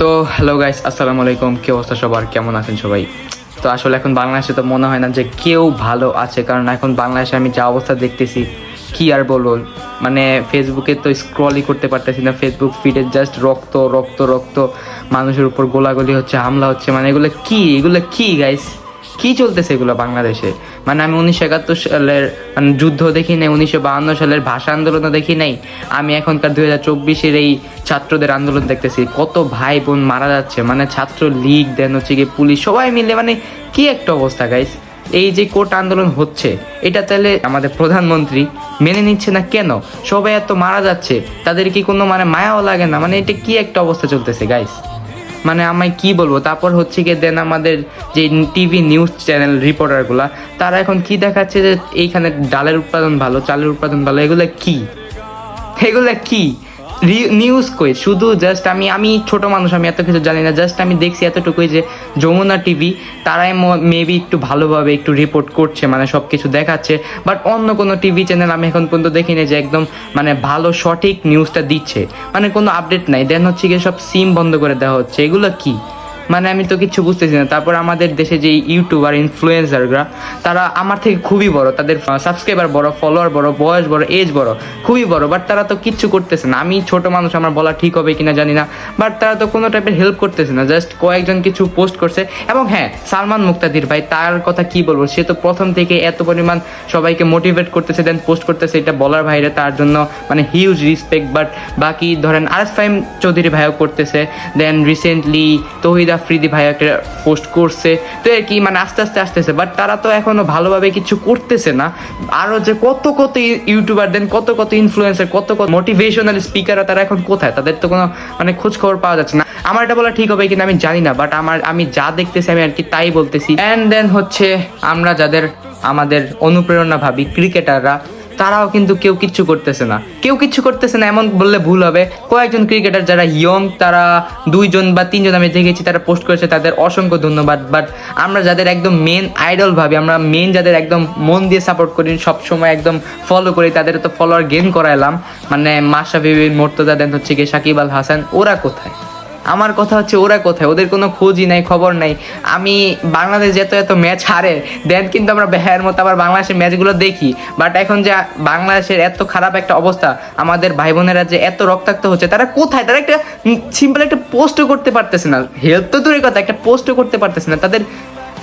তো hello guys আসসালামু আলাইকুম। কি অবস্থা সবার? কেমন আছেন সবাই? তো আসলে এখন বাংলাদেশে তো মনে হয় না যে কেউ ভালো আছে, কারণ এখন বাংলাদেশে আমি যা অবস্থা দেখতেছি, কি আর বলব? মানে ফেসবুকে তো স্ক্রলই করতে পারতেছি না। ফেসবুক ফিডে জাস্ট রক্ত রক্ত রক্ত মানুষের উপর গোলাগুলি হচ্ছে, হামলা হচ্ছে মানে এগুলো কি? এগুলো কি গাইস কি চলতেছে এগুলো বাংলাদেশে? মানে আমি উনিশশো একাত্তর সালের মানে যুদ্ধ দেখি নাই, উনিশশো বাহান্ন সালের ভাষা আন্দোলনও দেখি নাই, আমি এখনকার দুই হাজার চব্বিশের এই ছাত্রদের আন্দোলন দেখতেছি, কত ভাই বোন মারা যাচ্ছে মানে ছাত্র লীগ দেন হচ্ছে গিয়ে পুলিশ, সবাই মিলে মানে কি একটা অবস্থা গাইস এই যে কোর্ট আন্দোলন হচ্ছে, এটা তাহলে আমাদের প্রধানমন্ত্রী মেনে নিচ্ছে না কেন? সবাই এত মারা যাচ্ছে, তাদের কি কোনো মানে মায়াও লাগে না? মানে এটা কি একটা অবস্থা চলতেছে গাইস মানে আমায় কি বলব? তারপর হচ্ছে গিয়ে দেন আমাদের যে টিভি নিউজ চ্যানেল রিপোর্টারগুলো তারা এখন কি দেখাচ্ছে যে এইখানে ডালের উৎপাদন ভালো, চালের উৎপাদন ভালো, এগুলো কি? এগুলো কি? নিউজ কই? শুধু জাস্ট আমি আমি ছোট মানুষ, আমি এত কিছু জানি না। জাস্ট আমি দেখছি এতটুকুই যে যমুনা টিভি তারাই মেবি একটু ভালোভাবে একটু রিপোর্ট করছে মানে সব কিছু দেখাচ্ছে। বাট অন্য কোনো টিভি চ্যানেল আমি এখন পর্যন্ত দেখিনি যে একদম মানে ভালো সঠিক নিউজটা দিচ্ছে। মানে কোনো আপডেট নাই। দেন হচ্ছে গিয়ে সব সিম বন্ধ করে দেওয়া হচ্ছে। এগুলো কি? মানে আমি তো কিছু বুঝতেছি না। তারপর আমাদের দেশে যে ইউটিউবার ইনফ্লুয়েন্সাররা তারা আমার থেকে খুবই বড়, তাদের সাবস্ক্রাইবার বড় ফলোয়ার বড়, বয়স বড় এজ বড়, খুবই বড় বাট তারা তো কিচ্ছু করতেছে না। আমি ছোট মানুষ, আমার বলা ঠিক হবে কিনা জানি না বাট তারা তো কোনো টাইপের হেল্প করতেছে না। জাস্ট কয়েকজন কিছু পোস্ট করছে, এবং হ্যাঁ সালমান মুক্তাদির ভাই, তার কথা কি বলব? সে তো প্রথম থেকে এত পরিমাণ সবাইকে মোটিভেট করতেছে দেন পোস্ট করতেছে এটা বলার ভাইরে তার জন্য মানে হিউজ রিসপেক্ট বাট বাকি ধরেন আরএস ফাইম চৌধুরী ভাইও করতেছে দেন রিসেন্টলি তহিদ আফ্রিদি ভাই একটা পোস্ট করছে। তো আর কি মানে আস্তে আস্তে আসতেছে বাট তারা তো এখনও ভালোভাবে কিছু করতেছে না। আরও যে কত কত ইউটিউবার দেন, কত কত ইনফ্লুয়েন্সার কত কত মোটিভেশনাল স্পিকাররা তারা এখন কোথায়? তাদের তো কোনো মানে খোঁজ খবর পাওয়া যাচ্ছে না। আমার এটা বলা ঠিক হবে কিনা আমি জানি না বাট আমার, আমি যা দেখতেছি আমি আর কি তাই বলতেছি। অ্যান্ড দেন হচ্ছে আমরা যাদের, আমাদের অনুপ্রেরণা ভাবি ক্রিকেটাররা তারাও কিন্তু কেউ কিচ্ছু করতেছে না। কেউ কিচ্ছু করতেছে না, এমন বললে ভুল হবে। কয়েকজন ক্রিকেটার যারা ইয়ং, তারা দুইজন বা তিনজন আমি দেখেছি, তারা পোস্ট করেছে তাদের অসংখ্য ধন্যবাদ। বাট আমরা যাদের একদম মেন আইডল ভাবি, আমরা মেন যাদের একদম মন দিয়ে সাপোর্ট করি সবসময় একদম ফলো করি, তাদের তো ফলোয়ার গেন করাইলাম। মানে মাশরাফি বিন মোর্তজা দেন হচ্ছে কি সাকিব আল হাসান, ওরা কোথায়? আমার কথা হচ্ছে ওরা কোথায়? ওদের কোনো খোঁজই নাই, খবর নাই। আমি বাংলাদেশ যেত এত ম্যাচ হারে, দেন কিন্তু আমরা ব্যাহের মতো আবার বাংলাদেশের ম্যাচগুলো দেখি। বাট এখন যে বাংলাদেশের এত খারাপ একটা অবস্থা, আমাদের ভাই বোনেরা যে এত রক্তাক্ত হচ্ছে, তারা কোথায়? তারা একটা সিম্পল একটা পোস্টও করতে পারতেছে না। হেল্প তো দূরের কথা, একটা পোস্টও করতে পারতেছে না। তাদের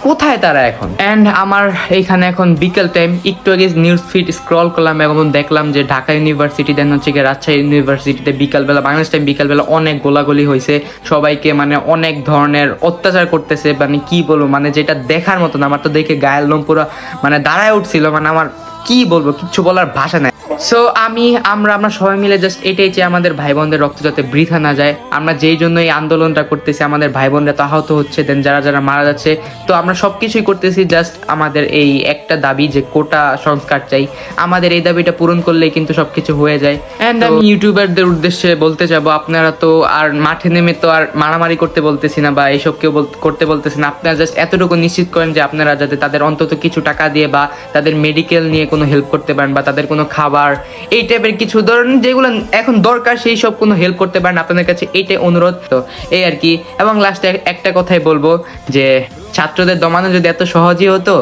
কোথায় তারা এখন? অ্যান্ড আমার এইখানে এখন বিকেল টাইম একটু আগে নিউজ ফিড স্ক্রল করলাম এবং দেখলাম যে ঢাকা ইউনিভার্সিটি দেন হচ্ছে গিয়ে রাজশাহী ইউনিভার্সিটিতে বিকালবেলা, বাংলাদেশ টাইম বিকালবেলা অনেক গোলাগুলি হয়েছে। সবাইকে মানে অনেক ধরনের অত্যাচার করতেছে মানে কি বলব মানে যেটা দেখার মতো না আমার তো দেখে গায়ের লোম পুরো মানে দাঁড়ায় উঠছিল মানে আমার কি বলব, কিচ্ছু বলার ভাষা নাই। সো আমি আমরা আমরা সবাই মিলে জাস্ট এটাই চাই আমাদের ভাই বোনদের রক্ত যাতে বৃথা না যায়। আমরা যেই জন্য এই আন্দোলনটা করতেছি আমাদের ভাই বোনরা তো আহত হচ্ছে দেন যারা যারা মারা যাচ্ছে তো আমরা সব কিছুই করতেছি জাস্ট আমাদের এই একটা দাবি যে কোটা সংস্কার চাই। আমাদের এই দাবিটা পূরণ করলেই কিন্তু সবকিছু হয়ে যায়। অ্যান্ড আমি ইউটিউবারদের উদ্দেশ্যে বলতে যাব আপনারা তো আর মাঠে নেমে তো আর মারামারি করতে বলতেছি না বা এইসব কেউ করতে বলতেছি না। আপনারা জাস্ট এতটুকু নিশ্চিত করেন যে আপনারা যাতে তাদের অন্তত কিছু টাকা দিয়ে বা তাদের মেডিকেল নিয়ে কোনো হেল্প করতে পারেন বা তাদের কোনো খাবার এই টাইপের কিছু ধরেন যেগুলো এখন দরকার, সেই সব কোনো হেল্প করতে পারেন আপনাদের কাছে। এইটাই অনুরোধ। তো এই আর কি। এবং লাস্টে একটা কথাই বলব যে, ছাত্রদের দমানো যদি এত সহজই হতো,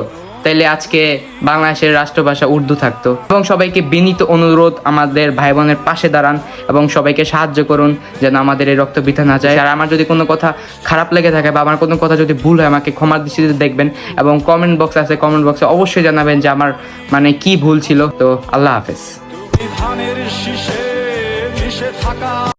তাইলে আজকে বাংলাদেশের রাষ্ট্রভাষা উর্দু থাকতো। এবং সবাইকে বিনীত অনুরোধ আমাদের ভাই বোনের পাশে দাঁড়ান এবং সবাইকে সাহায্য করুন যেন আমাদের এই রক্ত বৃথা না যায়। আর আমার যদি কোনো কথা খারাপ লেগে থাকে বা আমার কোনো কথা যদি ভুল হয়, আমাকে ক্ষমার দৃষ্টিতে দেখবেন এবং কমেন্ট বক্স আছে কমেন্ট বক্সে অবশ্যই জানাবেন যে আমার মানে কি ভুল ছিল। তো আল্লাহ হাফেজ। ধানের শীষে মিশে থাকা